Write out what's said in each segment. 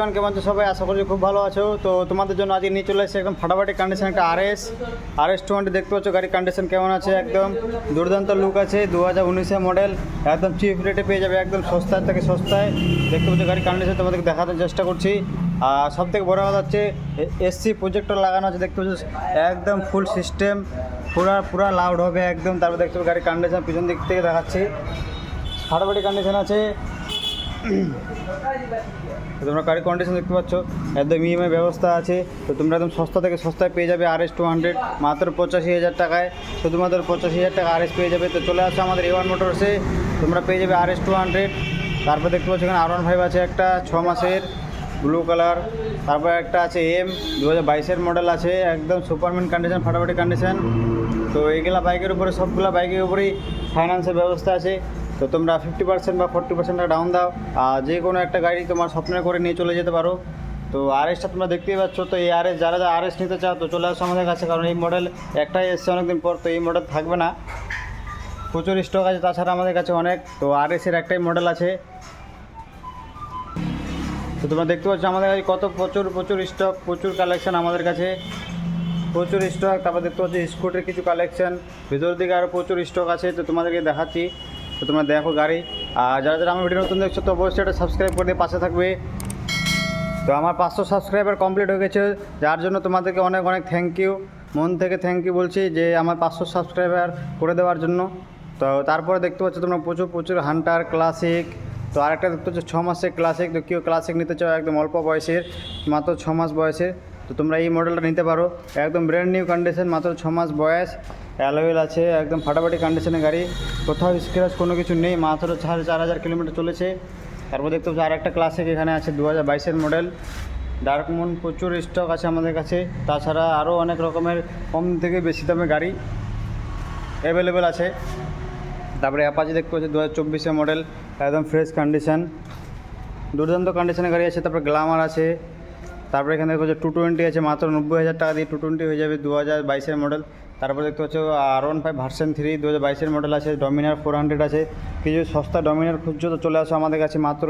Everyone কেমন আছো সবাই? আশা করছি খুব ভালো আছো। তো তোমাদের জন্য আজকে নিয়ে চলে এসেছে একদম ফাটাফাটি কন্ডিশন একটা আরএস আরএস টোয়েন্টি দেখতে পাচ্ছ, গাড়ির কন্ডিশন কেমন আছে একদম। দুর্দান্ত লুক আছে দু হাজার উনিশের মডেল একদম চিপ রেটে পেয়ে যাবে, একদম সস্তায় থেকে সস্তায়। দেখতে পাচ্ছ গাড়ির কন্ডিশন তোমাদেরকে দেখানোর চেষ্টা করছি। আর সব থেকে বড় কথা হচ্ছে এসসি প্রজেক্টর লাগানো আছে, দেখতে পাচ্ছ, একদম ফুল সিস্টেম পুরা পুরা লাউড হবে একদম। তারপর দেখতে পাচ্ছ গাড়ির কন্ডিশন পিছন দিক থেকে দেখাচ্ছি। ফাটাফাটি কন্ডিশন আছে। তো তোমরা গাড়ির কন্ডিশন দেখতে পাচ্ছ। একদম ইএমআই ব্যবস্থা আছে। তো তোমরা একদম সস্তা থেকে সস্তায় পেয়ে যাবে আর এস টু হান্ড্রেড মাত্র পঁচাশি হাজার টাকায়। শুধুমাত্র পঁচাশি হাজার টাকা আর এস পেয়ে যাবে। তো চলে আসো আমাদের এ ওয়ান মোটরসে তোমরা পেয়ে যাবে আর এস টু হান্ড্রেড তারপর দেখতে পাচ্ছ এখানে আর ওয়ান ফাইভ আছে একটা, ছ মাসের ব্লু কালার তারপর একটা আছে এম দু হাজার বাইশের মডেল আছে। একদম সুপারম্যান কন্ডিশন ফাটাফাটি কন্ডিশন তো এইগুলা বাইকের উপরে, সবগুলা বাইকের উপরেই ফাইন্যান্সের ব্যবস্থা আছে। তো তোমরা ফিফটি পার্সেন্ট বা ফোর্টি পার্সেন্ট ডাউন দাও, আর যে কোনো একটা গাড়ি তোমার স্বপ্নের করে নিয়ে চলে যেতে পারো। তো আর এসটা তোমরা দেখতেই পাচ্ছ, তো এই আর এস যারা যারা আর এস নিতে চাও, তো চলে আসো আমাদের কাছে, কারণ এই মডেল একটাই এসছে অনেকদিন পর, তো এই মডেল থাকবে না। প্রচুর স্টক আছে, তাছাড়া আমাদের কাছে অনেক। তো আর এসের একটাই মডেল আছে। তো তোমরা দেখতে পাচ্ছ আমাদের কাছে কত প্রচুর প্রচুর স্টক প্রচুর কালেকশন আমাদের কাছে। প্রচুর স্টক তারপর দেখতে পাচ্ছি স্কুটির কিছু কালেকশন ভিতর দিকে আরও প্রচুর স্টক আছে, তো তোমাদেরকে দেখাচ্ছি। তো তোমরা দেখো গাড়ি। আর যারা যারা আমার ভিডিও নতুন দেখছ, তো অবশ্যই এটা সাবস্ক্রাইব করে দিয়ে পাশে থাকবে। তো আমার পাঁচশো সাবস্ক্রাইবার কমপ্লিট হয়ে গেছে। যার জন্য তোমাদেরকে অনেক অনেক থ্যাংক ইউ মন থেকে থ্যাংক ইউ বলছি যে আমার পাঁচশো সাবস্ক্রাইবার করে দেওয়ার জন্য। তো তারপরে দেখতে পাচ্ছ তোমরা প্রচুর প্রচুর হান্টার ক্লাসিক তো আরেকটা দেখতে পাচ্ছ ছ মাসের ক্লাসিক তো কেউ ক্লাসিক নিতে চাও একদম অল্প বয়সের, মাত্র ছ মাস বয়সের। তো তোমরা এই মডেলটা নিতে পারো। একদম ব্র্যান্ড নিউ কন্ডিশন মাত্র ছ মাস বয়স। অ্যালোয়েল আছে, একদম ফাটাফাটি কন্ডিশনের গাড়ি। কোথাও স্ক্র্যাচ কোনো কিছু নেই, মাত্র সাড়ে চার হাজার কিলোমিটার চলেছে। তারপর দেখতে পাচ্ছি আর একটা ক্লাসিক এখানে আছে দু হাজার বাইশের মডেল ডার্ক মুন প্রচুর স্টক আছে আমাদের কাছে। তাছাড়া আরও অনেক রকমের কম থেকে বেশি দামে গাড়ি অ্যাভেলেবেল আছে। তারপরে অ্যাপাচি দেখতে পাচ্ছি দু হাজার চব্বিশের মডেল একদম ফ্রেশ কন্ডিশন দুর্দান্ত কন্ডিশনের গাড়ি আছে, তারপরে গ্লামার আছে। তারপরে এখানে দেখতে পাচ্ছি টু টোয়েন্টি আছে, মাত্র নব্বই হাজার টাকা দিয়ে টু টোয়েন্টি হয়ে যাবে দু হাজার বাইশের মডেল তারপরে দেখতে পাচ্ছ R one five version three দু হাজার বাইশের মডেল আছে ডমিনার ফোর হান্ড্রেড আছে। কিছু সস্তা ডমিনার খুঁজছো তো চলে আসো আমাদের কাছে, মাত্র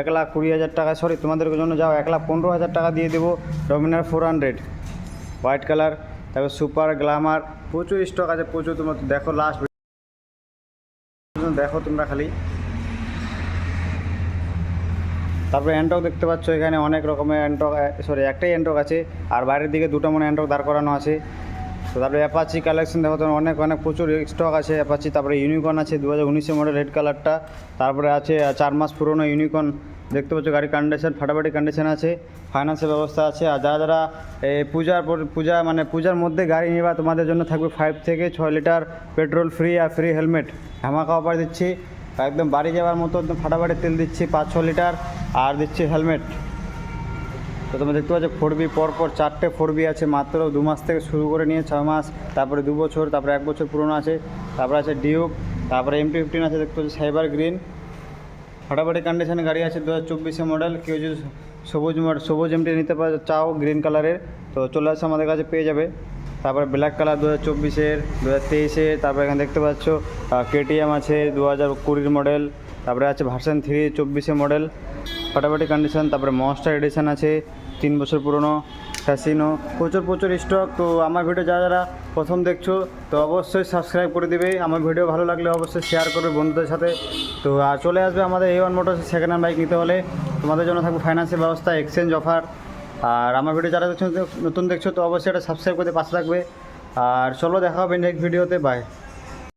এক লাখ কুড়ি হাজার টাকা। সরি তোমাদের জন্য যাও, এক লাখ পনেরো হাজার টাকা দিয়ে দেবো Dominar four hundred white colour তারপর সুপার গ্লামার প্রচুর স্টক আছে, প্রচুর, তোমরা দেখো লাস্ট দেখো তোমরা খালি। তারপরে অ্যান্টক দেখতে পাচ্ছ, এখানে অনেক রকমের অ্যান্টক সরি একটাই অ্যান্টক আছে। আর বাইরের দিকে দুটো মনে অ্যান্টক দাঁড় করানো আছে। তো তারপরে অ্যাপাচি কালেকশন দেখো তোমার অনেক অনেক প্রচুর স্টক আছে অ্যাপাচি তারপরে ইউনিকর্ন আছে দু হাজার উনিশের মডেল রেড কালারটা তারপরে আছে চার মাস পুরনো ইউনিকর্ন দেখতে পাচ্ছ গাড়ির কন্ডিশন ফাটাফাটি কন্ডিশন আছে। ফাইন্যান্সের ব্যবস্থা আছে। আর যারা যারা এই পূজার পূজা মানে পূজার মধ্যে গাড়ি নেবা, তোমাদের জন্য থাকবে ফাইভ থেকে ছয় লিটার পেট্রোল ফ্রি আর ফ্রি হেলমেট ধামাকা অফার দিচ্ছি। একদম বাড়ি যাওয়ার মতো, একদম ফাটাফাটি তেল দিচ্ছি, পাঁচ, ছ লিটার আর দিচ্ছে হেলমেট। তো তোমরা দেখতে পাচ্ছ ফোর বি পরপর চারটে ফোর বি আছে, মাত্র দু মাস থেকে শুরু করে নিয়ে ছয় মাস, তারপরে দু বছর, তারপরে এক বছর পুরনো আছে, তারপরে আছে ডিউক, তারপরে এম টি ফিফটিন আছে, দেখতে পাচ্ছি সাইবার গ্রিন। ফাটাফাটি কন্ডিশনে গাড়ি আছে দু হাজার চব্বিশে মডেল কেউ যদি সবুজ সবুজ এমটি নিতে পারে চাও গ্রিন কালারের তো চলে আসে আমাদের কাছে, পেয়ে যাবে। তারপরে ব্ল্যাক কালার দু হাজার চব্বিশের দু হাজার তেইশে তারপরে এখানে দেখতে পাচ্ছ কেটিএম আছে দু হাজার কুড়ির মডেল তারপরে আছে ভার্সন থ্রি চব্বিশে মডেল ফাটাফাটি কন্ডিশন তারপরে মনস্টার এডিশন আছে, তিন বছর পুরনো ফ্যাসিনো প্রচুর প্রচুর স্টক তো আমার ভিডিও যারা যারা প্রথম দেখছ, তো অবশ্যই সাবস্ক্রাইব করে দিবে। আমার ভিডিও ভালো লাগলে অবশ্যই শেয়ার করবে বন্ধুদের সাথে। তো আর চলে আসবে আমাদের এই one motor second hand bike নিতে হলে। তোমাদের জন্য থাকবে ফাইন্যান্সের ব্যবস্থা এক্সচেঞ্জ অফার আর আমার ভিডিও যারা দেখছ নতুন দেখছ, তো অবশ্যই এটা সাবস্ক্রাইব করে পাশে থাকবে। আর চলো দেখা হবে নেক্সট ভিডিওতে বাই